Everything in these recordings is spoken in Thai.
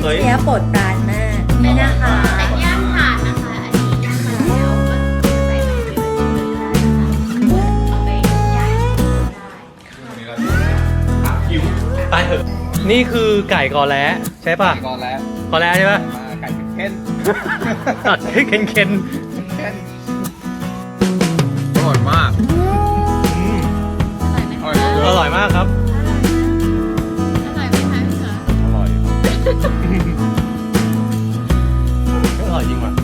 โปรดปรานมากนี่นะคะ แต่ย่างผ่านนะคะ อันนี้ย่างมานแล้วก็ใส่ไปเลยเลยได้นะคะเอาไปย่างได้ไปเถอะนี่คือไก่กอแล้ใช่ป่ะ ก่อนแล้วกอแล้ใช่ป่ะมาไก่เค็นตัดให้เค็นเค็นเค็นอร่อยมาก อร่อยมอร่อยอร่อยมากครับ อร่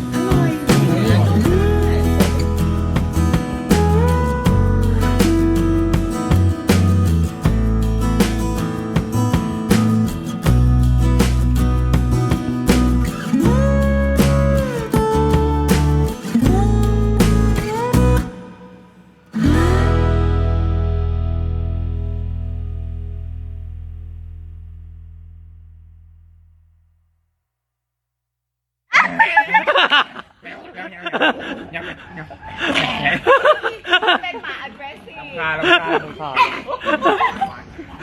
เป็นหมา aggressive คาล้วคาล้วคา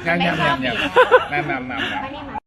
ยำยำยำยำน้ำนำน้ำน้ำไม่ได้หมา